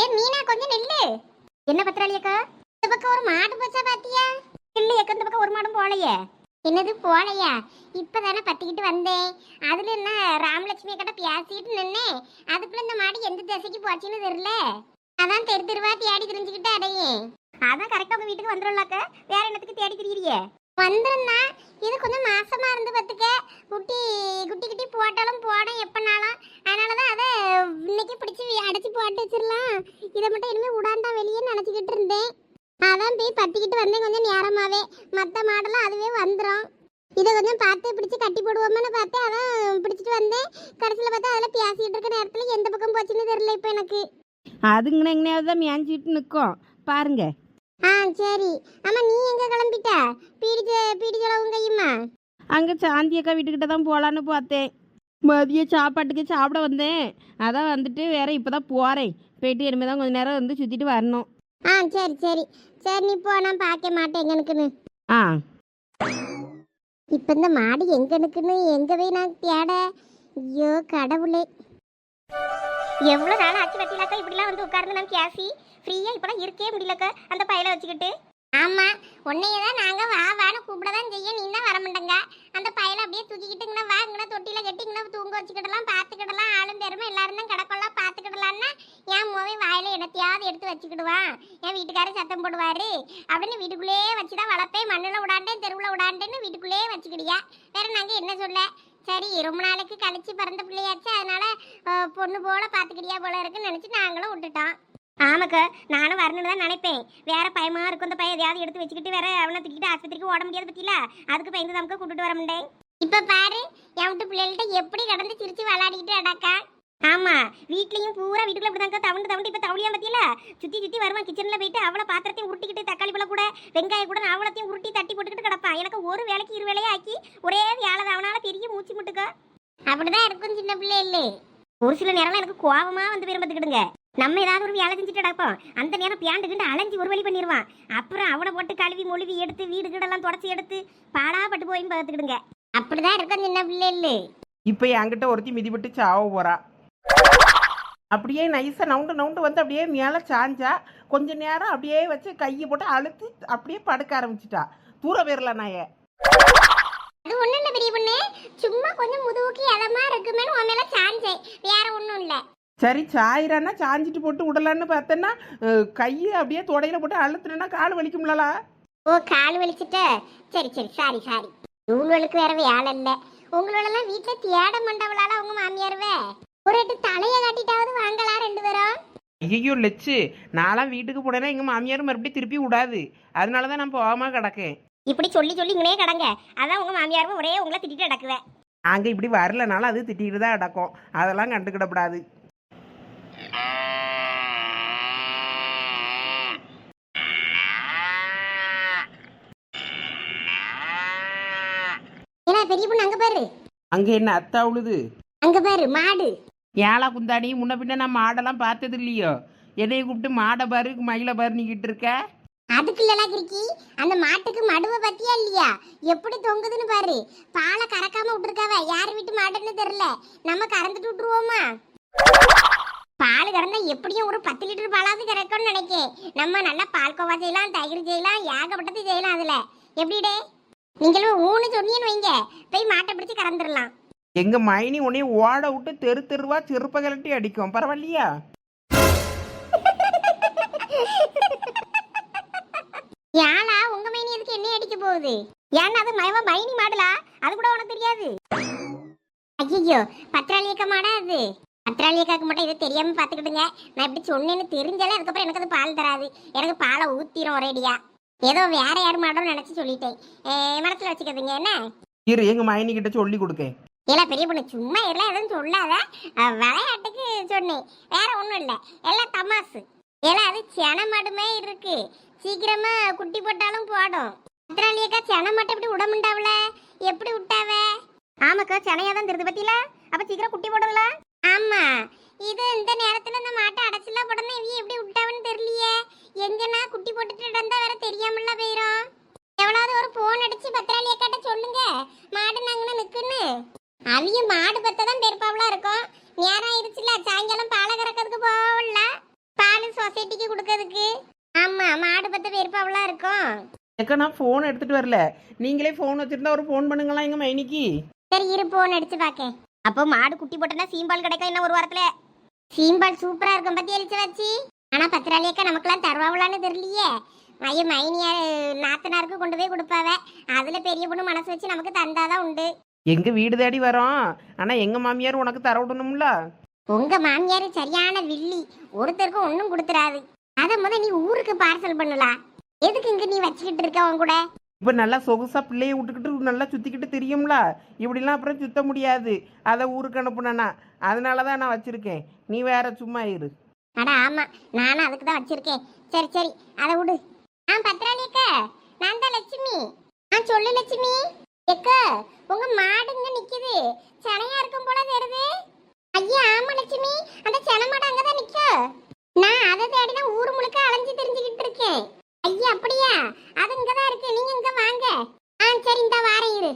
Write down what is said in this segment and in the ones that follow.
ஏ மீனா கொஞ்சம் நில்லு. என்ன பத்திராளியக்கா இந்த பக்கம் ஒரு மாடு போச்சா பாத்தியா? இல்லையக்கா இந்த பக்கம் ஒரு மாடும் போலையே. என்னது போலையா? இப்பதானே பத்திக்கிட்டு வந்தேன். அதுல என்ன ராமலட்சுமி கிட்ட பேசிட்டு நின்னேன். அதுக்குள்ள இந்த மாடு எந்த திசைக்கு போச்சுன்னு தெரியல. அதான் தெரு தெருவா தேடி தெரிஞ்சுக்கிட்டு அடையே. அதான் கரெக்டா உங்க வீட்டுக்கு வந்துடும்லாக்க வேற என்னத்துக்கு தேடி திரியிறியே? வந்துருந்தா இது கொஞ்சம் மாசமா இருந்து பத்துக்க. குட்டி குட்டி குட்டி போட்டாலும் போடும் எப்பனாலும். அதனாலதான் அதை இன்னைக்கு பிடிச்சி போட்டு வச்சிடலாம் இதை மட்டும் இனிமே விடாண்டா வெளியே நினச்சிக்கிட்டு இருந்தேன். அதான் போய் பத்திக்கிட்டு வந்தேன் கொஞ்சம் நேரமாவே. மற்ற மாடெல்லாம் அதுவே வந்துடும் இதை கொஞ்சம் பார்த்து பிடிச்சி கட்டி போடுவோம்னு பார்த்து அதான் பிடிச்சிட்டு வந்தேன். கடைசியில் பார்த்தா அதில் பேசிக்கிட்டு இருக்க நேரத்தில் எந்த பக்கம் போச்சுன்னு தெரியல இப்போ எனக்கு. அதுங்கன்னு எங்கேயாவது தான் மேய்ஞ்சிட்டு நிற்கும் பாருங்க. ஆ சரி. ஆமாம் நீ எங்கே கிளம்பிட்ட? பீடி செ- பீடி செலவும் கையுமா அங்கே சாந்தி அக்கா வீட்டுக்கிட்ட தான் போகலான்னு பார்த்தேன். மதிய சாப்பாட்டுக்கு சாப்பிட வந்தேன். அதான் வந்துட்டு வேற இப்போ தான் போகிறேன் போயிட்டு இனிமேல் தான் கொஞ்சம் நேரம் வந்து சுற்றிட்டு வரணும். ஆ சரி சரி. சரி நீ போ. நான் பார்க்க மாட்டேன் எங்க இருக்குன்னு ஆ. இப்போ இந்த மாடு எங்க இருக்குன்னு எங்க போய் நான் தேட? ஐயோ கடவுளே. எவ்வளோ நாள் ஆச்சு வச்சிலாக்கா இப்படிலாம் வந்து உட்கார்ந்து நான் பேசி ஃப்ரீயாக இப்போலாம் இருக்கவே முடியலக்கா அந்த பையலை வச்சுக்கிட்டு. ஆமாம் உன்னையே தான் நாங்கள் வா வான்னு கூப்பிட தான் செய்ய. நீ தான் வர மாட்டேங்க அந்த பையலை அப்படியே தூக்கிக்கிட்டு வா இங்கே தொட்டியில் கட்டி தூங்க வச்சுக்கிடலாம் பார்த்துக்கிடலாம். ஆளும் பெருமை எல்லாரும் தான் கிடக்கலாம் பார்த்துக்கிடலான்னா என் மூவி வாயில என்னத்தையாவது எடுத்து வச்சுக்கிடுவான். என் வீட்டுக்காரர் சத்தம் போடுவாரு. அப்படின்னு வீட்டுக்குள்ளேயே வச்சு தான் வளர்ப்பேன். மண்ணில் விடாண்டேன் தெருவில் விடாண்டேன்னு வீட்டுக்குள்ளேயே வச்சுக்கிடியா. வேற நாங்கள் என்ன சொல்ல? சரி ரொம்ப நாளைக்கு கழிச்சு பிறந்த பிள்ளையாச்சு அதனால பொண்ணு போல பார்த்துக்கிடியா போல இருக்குன்னு நினச்சி நாங்களும் விட்டுட்டோம். ஆமாக்கா நானும் வரணும்னு தான் நினைப்பேன். வேற பயமா இருக்கும் அந்த பையன் எதையாவது எடுத்து வச்சுக்கிட்டு வேற அவனை தூக்கிட்டு ஆஸ்பத்திரிக்கு ஓட முடியாது பத்தியில அதுக்கு பயந்து நமக்கு கூட்டிட்டு வர முடியேன் இப்ப பாரு என் வீட்டு பிள்ளைகள்ட்ட எப்படி கடந்து சிரிச்சு விளையாடிக்கிட்டு அடாக்கா ஆமா வீட்லயும் பூரா வீட்டுக்குள்ள இப்படிதாங்க தவண்டு தவண்டு இப்ப தவளியா பத்தியில சுத்தி சுத்தி வருவான் கிச்சன்ல போயிட்டு அவளை பாத்திரத்தையும் உருட்டிக்கிட்டு தக்காளி பழம் கூட வெங்காயம் கூட அவளத்தையும் உருட்டி தட்டி போட்டுக்கிட்டு கிடப்பான். எனக்கு ஒரு வேலைக்கு இரு வேலையை ஆக்கி ஒரே வேலை அவனால பெரிய மூச்சு முட்டுக்க. அப்படிதான் இருக்கும் சின்ன பிள்ளை இல்லை ஒரு சில நேரம்லாம் எனக்கு கோவமா வந்து விரும்பத்துக்கிடுங்க நம்ம ஏதாவது ஒரு வேலை செஞ்சுட்டு கிடப்போம் அந்த நேரம் பியாண்டுக்கிட்டு அலைஞ்சு ஒரு வழி பண்ணிடுவான் அப்புறம் அவனை போட்டு கழுவி மொழிவி எடுத்து வீடு கீடெல்லாம் தொடச்சி எடுத்து பாடா பட்டு போயின்னு பார்த்துக்கிடுங்க. அப்படிதான் இருக்கும் சின்ன பிள்ளை இல்லை இப்போ என்கிட்ட ஒருத்தி மிதிப்பட்டு சாவ போறா. அப்படியே நைஸாக நவுண்டு நவுண்டு வந்து அப்படியே மேலே சாஞ்சா கொஞ்ச நேரம் அப்படியே வச்சு கையை போட்டு அழுத்தி அப்படியே படுக்க ஆரம்பிச்சிட்டா. தூர போயிடல நாயே அது ஒண்ணும் இல்ல பெரிய பொண்ணு. சும்மா கொஞ்சம் முதுகுக்கு எதமா இருக்குமேனு உன் மேல சாஞ்சேன். வேற ஒண்ணும் இல்ல. சரி சாயிரானா சாஞ்சிட்டு போட்டு விடலான்னு பார்த்தேன்னா கையை அப்படியே தொடையில போட்டு அழுத்துனா கால் வலிக்கும்லலா ஓ கால் வலிச்சிட்ட? சரி சரி சாரி சாரி. இவங்களுக்கு வேற வேலை இல்ல. உங்களோடலாம் வீட்டுல தேட மண்டவளால உங்க மாமியாருவே? ஒரு எட்டு தலைய காட்டிட்டாவது வாங்கலாம் ரெண்டு பேரும்? ஐயோ லெச்சு. நான்லாம் வீட்டுக்கு போனேன்னா எங்கள் மாமியார் மறுபடியும் திருப்பி விடாது. அதனால தான் நான் போகாம கிடக்கேன். இப்படி சொல்லி சொல்லி இங்கனே கடங்க. அதான் உங்க மாமியாரும் ஒரே உங்களை திட்டிட்டு அடக்குவேன் நாங்கள் இப்படி வரலனாலும் அது திட்டிட்டு தான் அடக்கும் அதெல்லாம் கண்டுக்கிடப்படாது. ஏன்னா பெரிய பொண்ணு அங்க பாரு. அங்கே என்ன அத்தா உழுது? அங்க பாரு மாடு. ஏழா குந்தாடி முன்ன பின்ன நான் மாடெல்லாம் பார்த்தது இல்லையோ என்னைய கூப்பிட்டு மாடை பாரு மயிலை பாரு நீக்கிட்டு இருக்க? அதுக்கு இல்லலா அந்த மாட்டுக்கு மடுவை பத்தியா இல்லையா? எப்படி தொங்குதுன்னு பாரு. பாலை கறக்காம விட்டுருக்காவ. யார் வீட்டு மாடுன்னு தெரியல. நம்ம கறந்துட்டு விட்டுருவோமா? பால் கறந்தா எப்படியும் ஒரு பத்து லிட்டர் பாலாவது கறக்கும்னு நினைக்கேன். நம்ம நல்லா பால் கோவா செய்யலாம் தயிர் செய்யலாம் ஏகப்பட்டது செய்யலாம் அதுல. எப்படிடே? நீங்களும் ஊனு சொன்னீங்கன்னு வைங்க. போய் மாட்டை பிடிச்சி கறந்துடலாம். எங்க மைனி உன்னைய ஓட விட்டு தெரு தெருவா செருப்ப கலட்டி அடிக்கும். பரவாயில்லையா? ஏலா உங்க மைனி எதுக்கு என்ன அடிக்க போகுது? ஏன்னா அது மயமா மைனி மாடலா? அது கூட உனக்கு தெரியாது. ஐயோ பத்திராளியக்க மாடா அது. பத்திராளியக்காக்கு மட்டும் இதை தெரியாம பாத்துக்கிட்டுங்க நான் இப்படி சொன்னேன்னு தெரிஞ்சாலே அதுக்கப்புறம் எனக்கு அது பால் தராது. எனக்கு பாலை ஊத்திரும் ஒரேடியா. ஏதோ வேற யார் மாடோன்னு நினைச்சு சொல்லிட்டேன். மனசுல வச்சுக்கிறதுங்க என்ன? இரு எங்க மைனி கிட்ட சொல்லி கொடுக்கேன் இல்ல பெரிய பொண்ணு சும்மா இல்ல எதுவும் சொல்லாத. விளையாட்டுக்கு சொன்னேன். வேற ஒண்ணும் இல்ல. எல்லாம் தமாசு. ஏன்னா அது சென மாடுமே இருக்கு. சீக்கிரமா குட்டி போட்டாலும் போடும். பத்திராளியக்கா சென மாட்டை இப்படி விடமுண்டாவல எப்படி விட்டாவ ஆமாக்கா செனையா தான் பத்தியில? அப்ப சீக்கிரம் குட்டி போடும்ல? ஆமா. இது இந்த நேரத்துல இந்த மாட்டை அடைச்சலாம் போடணும் இவ எப்படி விட்டாவன்னு தெரியலையே. எங்கன்னா குட்டி போட்டுட்டு இருந்தா வேற தெரியாமல போயிரும். எவ்வளவு ஒரு போன் அடிச்சு பத்திராளியக்காட்ட சொல்லுங்க. மாடு நாங்கன்னு நிக்குன்னு. அவிய மாடு பத்த தான் பெருப்பாவளா இருக்கும். நேரம் ஆயிடுச்சுல சாயங்காலம் பாலை சொசைட்டிக்கு கொடுக்கறதுக்கு? ஆமா மாடு பத்த பெருப்பாவெல்லாம் இருக்கும். ஏக்கா நான் ஃபோன் எடுத்துட்டு வரல. நீங்களே ஃபோன் வச்சிருந்தா ஒரு ஃபோன் பண்ணுங்களா எங்க மைனிக்கு. சரி இரு போன் அடிச்சு பாக்கேன். அப்போ மாடு குட்டி போட்டனா சீம்பால் கிடைக்கும் இன்னும் ஒரு வாரத்துல. சீம்பால் சூப்பரா இருக்கும் பத்தி எழுச்சி வச்சு? ஆனா பத்திராளியக்கா நமக்கெல்லாம் தருவாங்களான்னு தெரியலையே. ஐயோ மைனியா நாத்தனாருக்கு கொண்டு போய் கொடுப்பாவ. அதுல பெரிய பொண்ணு மனசு வச்சு நமக்கு தந்தாதான் உண்டு. எங்க வீடு தேடி வரோம். ஆனா எங்க மாமியார் உனக்கு தர விடணும்ல? உங்க மாமியார் சரியான வில்லி. ஒருத்தருக்கும் ஒன்றும் கொடுத்துறாது. அத முத நீ ஊருக்கு பார்சல் பண்ணலாம் எதுக்கு இங்க நீ வச்சுக்கிட்டு இருக்க உன் கூட? இப்போ நல்லா சொகுசா பிள்ளைய விட்டுக்கிட்டு நல்லா சுத்திக்கிட்டு தெரியும்ல? இப்படிலாம் அப்புறம் சுத்த முடியாது. அதை ஊருக்கு அனுப்புனேன்னா. அதனால தான் நான் வச்சிருக்கேன். நீ வேற சும்மா இரு. அட ஆமா. நானும் அதுக்கு தான் வச்சிருக்கேன். சரி சரி. அதை விடு. ஆ பத்ராளி அக்கா. நான் தான் லட்சுமி. ஆ சொல்லு லட்சுமி. எக்கா உங்க மாடுங்க நிக்குது. சனையா இருக்கும் போல தெரியுது. ஐயா ஆமா லட்சுமி. அந்த சென மாடு அங்கதான் நிக்க. நான் அதை தேடி தான் ஊர் முழுக்க அலைஞ்சு தெரிஞ்சுக்கிட்டு இருக்கேன். ஐயா அப்படியா? அது இங்கதான் இருக்கு. நீங்க இங்க வாங்க. ஆ சரி இந்த வாரேன் இரு.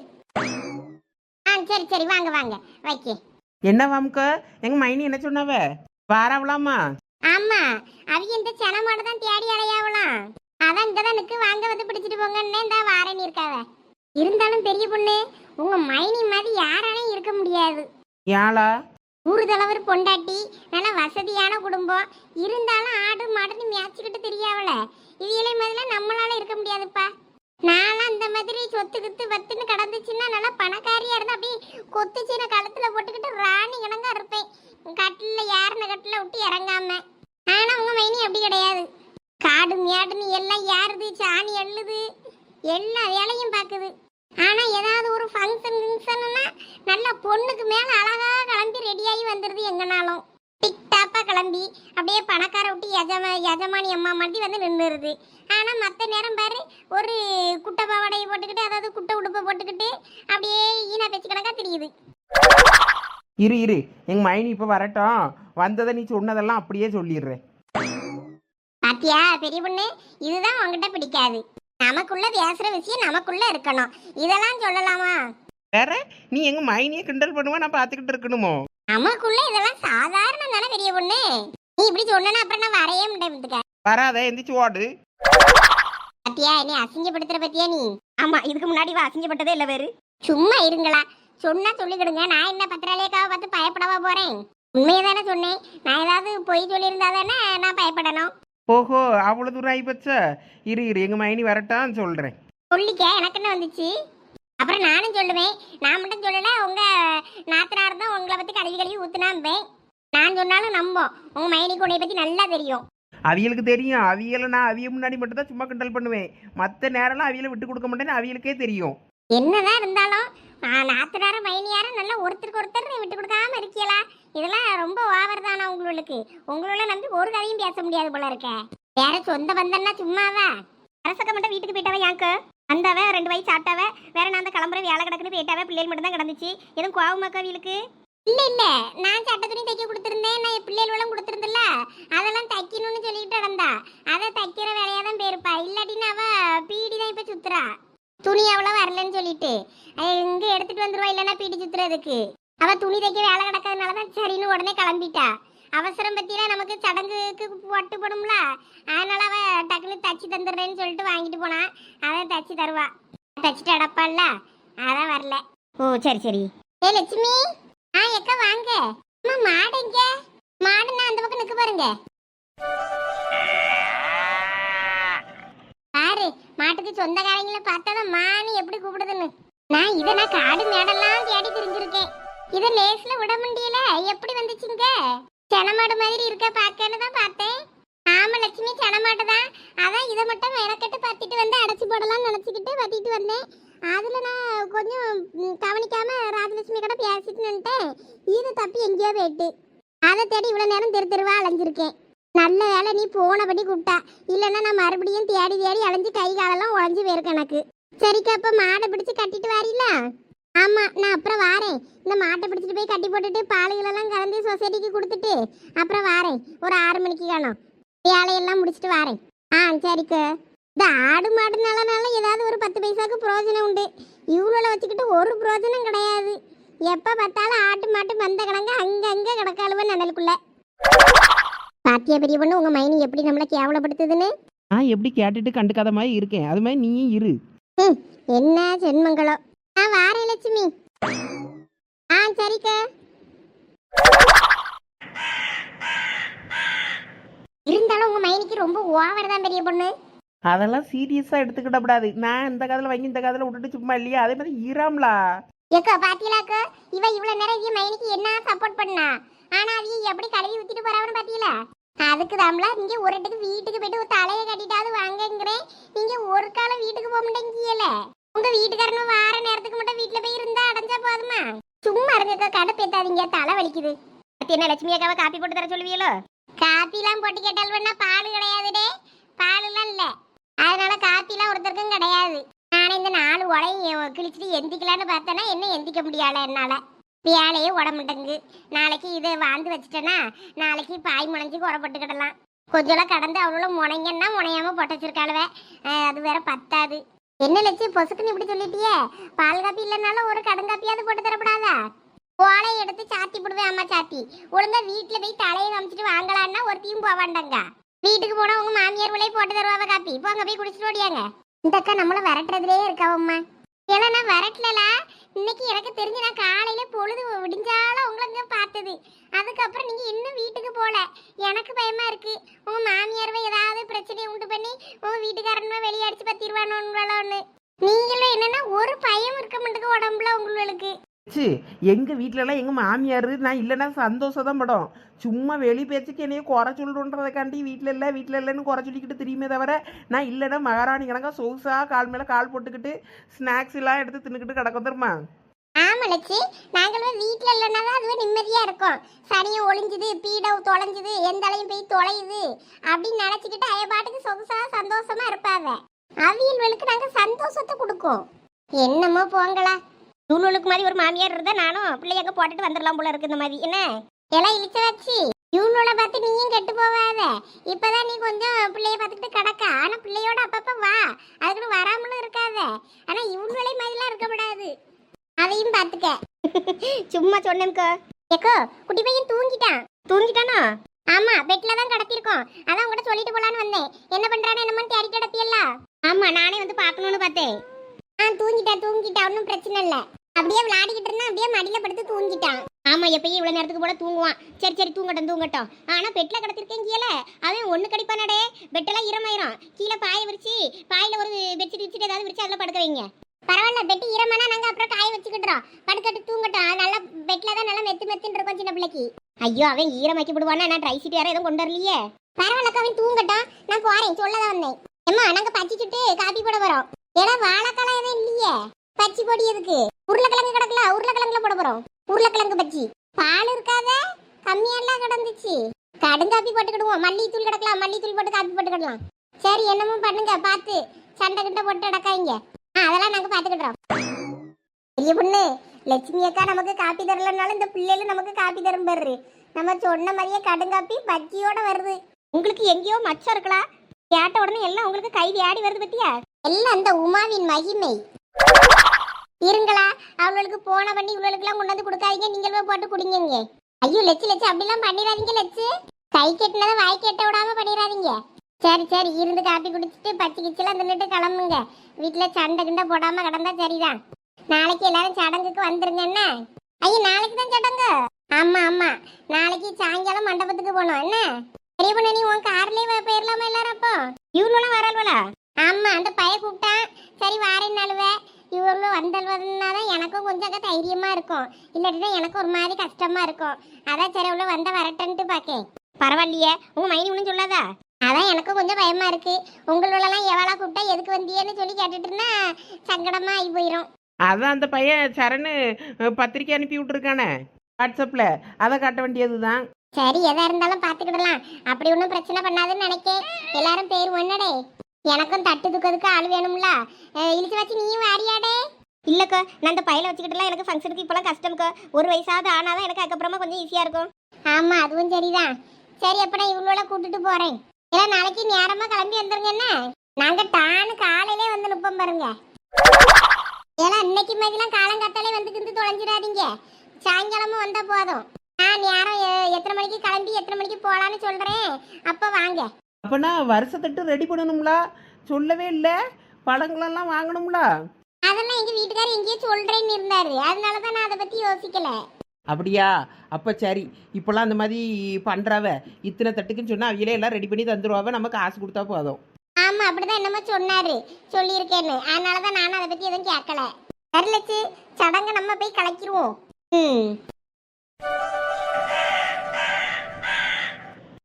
ஆ சரி சரி வாங்க வாங்க. வைக்கே. என்ன வாம்க எங்க மைனி என்ன சொன்னாவ? வாராவலாமா ஆமா. அவிய இந்த சென மாடு தான் தேடி அலையாவலாம் அதான் இங்கதான் நிக்கு. வாங்க வந்து பிடிச்சிட்டு போங்கன்னு இந்த வாரேன்னு இருக்காவ. இருந்தாலும் பெரிய பொண்ணு உங்க மைனி மாதிரி யாராலையும் இருக்க முடியாது. ஏளா ஊரு தலைவர் பொண்டாட்டி நல்ல வசதியான குடும்பம். இருந்தாலும் ஆடு மாடுன்னு மேய்ச்சிக்கிட்டு தெரியாவல. இவியலை மாதிரிலாம் நம்மளால இருக்க முடியாதுப்பா. நான்லாம் அந்த மாதிரி சொத்து கித்து வத்துன்னு கடந்துச்சுன்னா நல்லா பணக்காரியா இருந்தா அப்படியே கொத்து சீன கழுத்துல போட்டுக்கிட்டு ராணி இணங்கா இருப்பேன். கட்டில யாருன்னு கட்டில விட்டு இறங்காம. ஆனா உங்க மைனி அப்படி கிடையாது. காடு மியாடுன்னு எல்லாம் ஏறுது சாணி எள்ளுது எல்லா வேலையும் பார்க்குது. ஆனா ஏதாவது ஒரு ஃபங்க்ஷன் கிங்ஷன்னா நல்ல பொண்ணுக்கு மேல அழகா கிளம்பி ரெடியாகி வந்துடுது எங்கனாலும். டிக் டாப்பா கிளம்பி அப்படியே பணக்கார விட்டு எஜமா எஜமானி அம்மா மாதிரி வந்து நின்றுருது ஆனா மற்ற நேரம் பாரு ஒரு குட்டை பாவாடையை போட்டுக்கிட்டு அதாவது குட்டை உடுப்பை போட்டுக்கிட்டு அப்படியே ஈனா பேச்சு கணக்கா தெரியுது. இரு இரு. எங்க மைனி இப்போ வரட்டும். வந்ததை நீ சொன்னதெல்லாம் அப்படியே சொல்லிடுறேன். பாத்தியா பெரிய பொண்ணு? இதுதான் உங்ககிட்ட பிடிக்காது. நமக்குள்ள பேசுற விஷயம் நமக்குள்ள இருக்கணும். இதெல்லாம் சொல்லலாமா? வேற? நீ எங்க மைனியை கிண்டல் பண்ணுவா? நான் பார்த்துக்கிட்டு இருக்கணுமோ? நமக்குள்ள இதெல்லாம் சாதாரணம் தானே பெரிய பொண்ணு. நீ இப்படி சொன்னா அப்புறம் நான் வரைய முடியாது வராத எந்திரிச்சு ஓடு. பாத்தியா? நீ அசிங்கப்படுத்துற பத்தியா நீ? ஆமா இதுக்கு முன்னாடி இவ அசிங்கப்பட்டதே இல்லை வேறு. சும்மா இருங்களா. சொன்னா சொல்லிக்கிடுங்க நான் என்ன பத்திராளியக்காவை பார்த்து பயப்படவா போறேன்? உண்மையை தானே சொன்னேன். நான் ஏதாவது பொய் சொல்லியிருந்தா தானே நான் பயப்படணும். ஓஹோ அவ்வளோ தூரம் ஆகிப்போச்சா இரு இரு எங்க மைனி வரட்டான்னு சொல்றேன். சொல்லிக்க எனக்கு என்ன வந்துச்சு? அப்புறம் நானும் சொல்லுவேன். நான் மட்டும் சொல்லல உங்க நாத்தனார் தான் உங்களை பத்தி கழுவி கழுவி ஊத்துனாம்பேன். நான் சொன்னாலும் நம்போம். உங்க மைனிக்கு உன்னை பத்தி நல்லா தெரியும். அவியலுக்கு தெரியும். அவியலை நான் அவிய முன்னாடி மட்டும் தான் சும்மா கிண்டல் பண்ணுவேன். மற்ற நேரம்லாம் அவியலை விட்டு கொடுக்க மாட்டேன்னு அவியலுக்கே தெரியும். என்னதான் இருந்தாலும் நாத்தனாரும் மைனியாரும் நல்லா ஒருத்தருக்கு ஒருத்தர் விட்டு கொடுக்காம இருக்கீங்களா இதெல்லாம் ரொம்ப ஓவர் தானா உங்களுக்கு? உங்களோட நம்பி ஒரு கதையும் பேச முடியாது போல இருக்க. வேற சொந்த பந்தம்னா சும்மாவா? அரசக்க மட்டும் வீட்டுக்கு போயிட்டவன் யாக்கு வந்தாவ ரெண்டு வயசு சாப்பிட்டாவ? வேற நான் அந்த கிளம்புற வேலை கிடக்குன்னு போயிட்டாவ? பிள்ளைகள் மட்டும் தான் கிடந்துச்சு. எதுவும் கோவமாக்கா வீலுக்கு? இல்ல இல்ல. நான் சட்ட துணி தைக்க கொடுத்துருந்தேன். நான் என் பிள்ளைகளும் கொடுத்திருந்தல அதெல்லாம் தைக்கணும்னு சொல்லிட்டு நடந்தா. அதை தைக்கிற வேலையா தான் போயிருப்பா. இல்லாட்டின்னு அவ பீடி தான் இப்ப சுத்துறா. துணி அவ்வளோ வரலன்னு சொல்லிட்டு. அஹ் இங்க எடுத்துட்டு வந்துருவா இல்லைன்னா பீடி சுத்துறதுக்கு. அவ துணி தைக்க வேலை கிடக்கிறதுனால தான் சரின்னு உடனே கிளம்பிட்டா. அவசரம் பத்தினா நமக்கு சடங்குக்கு பட்டு அதனால அவ டக்குன்னு தச்சு தந்துடுறேன்னு சொல்லிட்டு வாங்கிட்டு போனா. அதை தச்சு தருவா. தச்சுட்டு அடப்பாள்ல. அதான் வரல. ஓ சரி சரி. ஏ லட்சுமி. ஆ எக்கா வாங்க. அம்மா மாடு எங்க? அந்த பக்கம் நிற்க பாருங்க பாரு மாட்டுக்கு சொந்தக்காரங்களை பார்த்தாதான் மானு எப்படி கூப்பிடுதுன்னு. நான் இதை நான் காடு மேடெல்லாம் தேடி தெரிஞ்சிருக்கேன். இதை லேஸ்ல விட முடியல. எப்படி வந்துச்சுங்க? செனமாடு மாதிரி இருக்க பார்க்கன்னு தான் பார்த்தேன். ஆமா லட்சுமி செனமாடு தான். அதான் இதை மட்டும் மெனக்கட்டு பத்திட்டு வந்து அடைச்சி போடலாம்னு நினச்சிக்கிட்டு பத்திட்டு வந்தேன். அதுல நான் கொஞ்சம் கவனிக்காம ராஜலட்சுமி கூட பேசிட்டு நின்ட்டேன் இது தப்பி எங்கேயோ போயிட்டு. அதை தேடி இவ்வளோ நேரம் தெரு தெருவா அலைஞ்சிருக்கேன். நல்ல வேலை நீ போனபடி கூப்பிட்டா. இல்லைன்னா நான் மறுபடியும் தேடி தேடி அலைஞ்சு கை காலெல்லாம் உடஞ்சி போயிருக்கு எனக்கு. சரிக்கா அப்போ மாடை பிடிச்சி கட்டிட்டு வரீங்களா ஆமாம் நான் அப்புறம் வாரேன். இந்த மாட்டை பிடிச்சிட்டு போய் கட்டி போட்டுட்டு பாலுகளெல்லாம் கலந்து சொசைட்டிக்கு கொடுத்துட்டு அப்புறம் வாரேன். ஒரு ஆறு மணிக்கு காணும். வேலையெல்லாம் முடிச்சிட்டு வாரேன். ஆ சரிக்கா. இந்த ஆடு மாடுனாலனால ஏதாவது ஒரு பத்து பைசாவுக்கு பிரயோஜனம் உண்டு. இவ்வளோ வச்சுக்கிட்டு ஒரு பிரயோஜனம் கிடையாது. எப்போ பார்த்தாலும் ஆட்டு மாட்டு மந்த கிடங்க அங்கங்கே கிடக்காளுவன் நிழலுக்குள்ள பாத்தியா பெரிய பொண்ணு உங்க மைனி எப்படி நம்மள கேவலப்படுத்துதுன்னு? நான் எப்படி கேட்டுட்டு கண்டுக்காத மாதிரி இருக்கேன். அது மாதிரி நீயும் இரு. என்ன ஜென்மங்களோ. ஆ வாரேன் லட்சுமி. ஆ சரிக்கா. இருந்தாலும் உங்க மைனிக்கு ரொம்ப ஓவர் தான் பெரிய பொண்ணு. அதெல்லாம் சீரியஸாக எடுத்துக்கிடக்கூடாது நான் இந்த காதில் வாங்கி இந்த காதில் விட்டுட்டு சும்மா இல்லையா? அதே மாதிரி ஈராம்லா ஏக்கா பாத்தீங்களாக்கா? இவ இவ்வளவு நேரம் இவ மைனிக்கு என்ன சப்போர்ட் பண்ணா? ஆனா அவிய எப்படி கழுவி ஊத்திட்டு போறாவன்னு பாத்தீங்களா? அதுக்கு தாம்ல நீங்க ஒரு இடத்துக்கு வீட்டுக்கு போயிட்டு ஒரு தலையை கட்டிட்டாவது வாங்கங்கிறேன். நீங்க ஒரு காலம் வீட்டுக்கு போக மாட்டேங்கல உங்க வீட்டுக்காரனும் வார நேரத்துக்கு மட்டும் வீட்டுல போய் இருந்தா அடைஞ்சா போதுமா? சும்மா இருங்கக்கா கடுப்பேத்தாதீங்க தலை வலிக்குது. என்ன லட்சுமி அக்காவை காப்பி போட்டு தர சொல்லுவீங்களோ? காப்பிலாம் போட்டு கேட்டால் வேணா பால் கிடையாதுடே. பாலுலாம் இல்ல. அதனால காப்பிலாம் ஒருத்தருக்கும் கிடையாது. நானே இந்த நாலு உலையும் கிழிச்சிட்டு எந்திக்கலான்னு பார்த்தேன்னா என்ன எந்திக்க முடியல என்னால. வேலையே உடம்புட்டங்கு நாளைக்கு இதை வாழ்ந்து வச்சுட்டேன்னா நாளைக்கு பாய் முனைஞ்சு குறப்பட்டுக்கிடலாம் கொஞ்சம் கடந்து அவ்வளோ முனைங்கன்னா முனையாம போட்டு வச்சிருக்காளுவே. அது வேற பத்தாது. என்ன லட்சி பொசுக்குன்னு இப்படி சொல்லிட்டியே? பால் காப்பி இல்லைனாலும் ஒரு கடுங்காப்பியாவது போட்டு தரப்படாதா? ஓலையை எடுத்து சாத்தி போடுவேன் அம்மா சாத்தி. ஒழுங்கா வீட்டில் போய் தலையை காமிச்சிட்டு வாங்கலான்னா ஒருத்தையும் போவாண்டாங்க வீட்டுக்கு போனா உங்க மாமியார் விலையை போட்டு தருவாங்க காப்பி. போங்க போய் குடிச்சிட்டு ஓடியாங்க. இந்த அக்கா நம்மள விரட்டுறதுலயே இருக்காவம்மா. ஏன்னா நான் இன்னைக்கு எனக்கு தெரிஞ்சு நான் காலையில பொழுது விடிஞ்சாலும் உங்களுக்கு பார்த்தது. அதுக்கப்புறம் நீங்க இன்னும் வீட்டுக்கு போல. எனக்கு பயமா இருக்கு. உங்க மாமியார்வை ஏதாவது பிரச்சனையை உண்டு பண்ணி உங்க வீட்டுக்காரன்மா வெளியே அடிச்சு பத்திடுவானோன்னு நீங்களும் என்னன்னா ஒரு பயம் இருக்க மாட்டேங்க உடம்புல உங்களுக்கு ச்சு எங்கள் வீட்டிலலாம் எங்கள் மாமியார் நான் இல்லைன்னா சந்தோஷம் தான் படும். சும்மா வெளி பேச்சுக்கு என்னைய குறை சொல்லுன்றதுக்காண்டி வீட்டில் இல்லை வீட்டில் இல்லைன்னு குறை சொல்லிக்கிட்டு தெரியுமே தவிர நான் இல்லைன்னா மகாராணி கணக்கா சொகுசாக கால் மேலே கால் போட்டுக்கிட்டு ஸ்நாக்ஸ் எல்லாம் எடுத்து தின்னுக்கிட்டு கிடக்க வந்துருமா ஆமா லட்சி. நாங்களும் வீட்டில் இல்லைன்னா தான் அதுவே நிம்மதியாக இருக்கும். சனியும் ஒளிஞ்சுது பீடம் தொலைஞ்சுது எந்த அலையும் போய் தொலையுது அப்படின்னு நினச்சிக்கிட்டு அய பாட்டுக்கு சொகுசாக சந்தோஷமாக இருப்பாங்க அவியல்களுக்கு நாங்கள் சந்தோஷத்தை கொடுக்கும். என்னமோ போங்களா. நூலுக்கு மாதிரி ஒரு மாமியார் இருந்தால் நானும் பிள்ளைய போட்டுட்டு வந்துடலாம் போல இருக்கு இந்த மாதிரி. என்ன? எல்லாம் இழிச்ச வச்சு இவனோட பார்த்து நீயும் கெட்டு போவாத. இப்பதான் நீ கொஞ்சம் பிள்ளைய பார்த்துக்கிட்டு கிடக்க. ஆனா பிள்ளையோட அப்பப்ப வா. அதுக்குன்னு வராமலும் இருக்காத. ஆனா இவனுடைய மாதிரிலாம் இருக்க கூடாது. அதையும் பாத்துக்க சும்மா சொன்னேன்க்கோ ஏக்கோ குட்டி பையன் தூங்கிட்டான். தூங்கிட்டானா? ஆமா பெட்ல தான் கடத்திருக்கோம் அதான் உங்ககிட்ட சொல்லிட்டு போலான்னு வந்தேன். என்ன பண்றானே என்னமோ தேடிட்டு கிடப்பியல்ல? ஆமா நானே வந்து பார்க்கணும்னு பார்த்தேன். ஆ தூங்கிட்டா தூங்கிட்டா. ஒன்றும் பிரச்சனை இல்ல. அப்படியே விளையாடிக்கிட்டு இருந்தா அப்படியே மடியில படுத்து தூங்கிட்டான். ஆமா எப்பயும் இவ்வளோ நேரத்துக்கு போல தூங்குவான். சரி சரி தூங்கட்டும் தூங்கட்டும். ஆனால் பெட்டில் கிடத்திருக்கேன் கீழே. அவன் ஒண்ணு கடிப்பானடே பெட்டெல்லாம் ஈரமாயிரும். கீழே பாய விரிச்சு பாயில ஒரு பெட்ஷீட் விரிச்சிட்டு ஏதாவது விரிச்சு அதில் படுக்க வைங்க. பரவாயில்ல பெட்டு ஈரமானா நாங்கள் அப்புறம் காய வச்சுக்கிட்டுறோம். படுத்துட்டு தூங்கட்டும். நல்லா பெட்டில் தான் நல்லா மெத்து மெத்துன்னு இருக்கும் சின்ன பிள்ளைக்கு. ஐயோ அவன் ஈரமாக்கி விடுவானா? நான் ட்ரை சீட் யாரும் எதுவும் கொண்டு வரலையே. பரவாயில்லக்கா அவன் தூங்கட்டும். நான் போறேன் சொல்லதான் வந்தேன். ஏம்மா நாங்கள் பச்சி சுட்டு காப்பி போட வரோம் ஏன்னா வாழைக்காலம் எதுவும் இல்லையே. பச்சி பொடி எதுக்கு? உருளைக்கிழங்கு கிடக்கல உருளைக்கிழங்குல போட போகிறோம் உருளைக்கிழங்கு பஜ்ஜி. பால் இருக்காத? கம்மியெல்லாம் கிடந்துச்சு. கடுங்காப்பி போட்டுக்கிடுவோம். மல்லித்தூள் கிடக்கலாம். மல்லித்தூள் போட்டு காப்பி போட்டுக்கிடலாம். சரி என்னமோ பண்ணுங்க. பார்த்து சண்டை கிட்ட போட்டு அடக்காங்க அதெல்லாம் நாங்க பாத்துக்கிடுறோம் பெரிய பொண்ணு லட்சுமி அக்கா நமக்கு காப்பி தரலனாலும் இந்த பிள்ளைகளும் நமக்கு காப்பி தரும் பாரு. நம்ம சொன்ன மாதிரியே கடுங்காப்பி பஜ்ஜியோட வருது. உங்களுக்கு எங்கேயோ மச்சம் இருக்கலாம். கேட்ட உடனே எல்லாம் உங்களுக்கு கை ஆடி வருது பத்தியா? எல்லாம் அந்த உமாவின் மகிமை. இருங்களா. அவளுக்கு போன பண்ணி இவளுக்குலாம் கொண்டு வந்து கொடுக்காதீங்க. நீங்களும் போட்டு குடிங்க ஐயோ லெச்சு லெச்சு அப்படிலாம் பண்ணிடாதீங்க லெச்சு. கை கெட்டினதை வாய் கெட்ட விடாம பண்ணிடாதீங்க. சரி சரி இருந்து காப்பி குடிச்சிட்டு பச்சை கிச்செல்லாம் தின்னுட்டு கிளம்புங்க. வீட்டில் சண்டை கிண்டை போடாமல் கிடந்தா சரிதான். நாளைக்கு எல்லாரும் சடங்குக்கு வந்துருங்க என்ன? ஐயோ நாளைக்கு தான் சடங்கு. ஆமா ஆமாம் நாளைக்கு சாயங்காலம் மண்டபத்துக்கு போகணும் என்ன? பெரிய பொண்ணு நீ உன் கார்லேயே போயிடலாமா எல்லாரும் அப்போ? இவ்வளோலாம் வரல்வலா ஆமா அந்த பைய கூப்பிட்டான் சரி வாரேன் நழுவ. இவ்வளோ வந்தல்வதுனா தான் எனக்கும் கொஞ்சம் அங்க தைரியமா இருக்கும். இல்லாட்டினா எனக்கு ஒரு மாதிரி கஷ்டமா இருக்கும். அதான் சரி அவ்வளோ வந்த வரட்டன்ட்டு பார்க்கேன் பரவாயில்லையே. உங்க மைனி ஒன்றும் சொல்லாதா? அதான் எனக்கும் கொஞ்சம் பயமா இருக்கு. உங்களோடலாம் எவ்வளோ கூப்பிட்டா எதுக்கு வந்தியேன்னு சொல்லி கேட்டுட்டு இருந்தா சங்கடமா ஆகி போயிடும் அதான் அந்த பையன் சரணு பத்திரிக்கை அனுப்பி விட்டுருக்கானே வாட்ஸ்அப்பில் அதை காட்ட வேண்டியது தான் சரி எதா இருந்தாலும் பாத்துக்கிடலாம். அப்படி ஒன்றும் பிரச்சனை பண்ணாதுன்னு நினைக்கேன். எல்லாரும் பேர் ஒன்னடே. எனக்கும் தட்டு துக்கிறதுக்கு ஆள் வேணும்ல. இழுத்து வச்சு நீயும் வாரியாடே. இல்லக்கா நான் அந்த பையில வச்சுக்கிட்டுலாம் எனக்கு ஃபங்க்ஷனுக்கு இப்போலாம் கஷ்டம்க்கா. ஒரு வயசாவது ஆனாதான் எனக்கு அதுக்கப்புறமா கொஞ்சம் ஈஸியா இருக்கும். ஆமா அதுவும் சரிதான். சரி அப்ப நான் இவ்வளோல கூட்டிட்டு போறேன். ஏன்னா நாளைக்கு நேரமா கிளம்பி வந்துருங்க என்ன? நாங்க டானு காலையிலே வந்து நிப்போம் பாருங்க. ஏன்னா இன்னைக்கு மாதிரிலாம் காலங்காத்தாலே வந்து கிந்து தொலைஞ்சிடாதீங்க. சாயங்காலமும் வந்தா போதும். நான் நேரம் எத்தனை மணிக்கு கிளம்பி எத்தனை மணிக்கு போகலான்னு சொல்கிறேன் அப்போ வாங்க. அப்போனா வருஷத்தட்டு ரெடி பண்ணணும்ல? சொல்லவே இல்லை. பழங்களெல்லாம் வாங்கணும்ல? அதெல்லாம் எங்கள் வீட்டுக்காரர் எங்கேயோ சொல்கிறேன்னு இருந்தாரு. அதனால தான் நான் அதை பற்றி யோசிக்கல. அப்படியா? அப்போ சரி. இப்போல்லாம் அந்த மாதிரி பண்ணுறாவ இத்தனை தட்டுக்குன்னு சொன்னால் அவையிலே எல்லாம் ரெடி பண்ணி தந்துருவாவ நம்ம காசு கொடுத்தா போதும். ஆமாம் அப்படிதான் என்னமோ சொன்னாரு. சொல்லியிருக்கேன்னு. அதனால தான் நானும் அதை பற்றி எதுவும் கேட்கல. வரலச்சு சடங்கை நம்ம போய் கலக்கிடுவோம் ம்.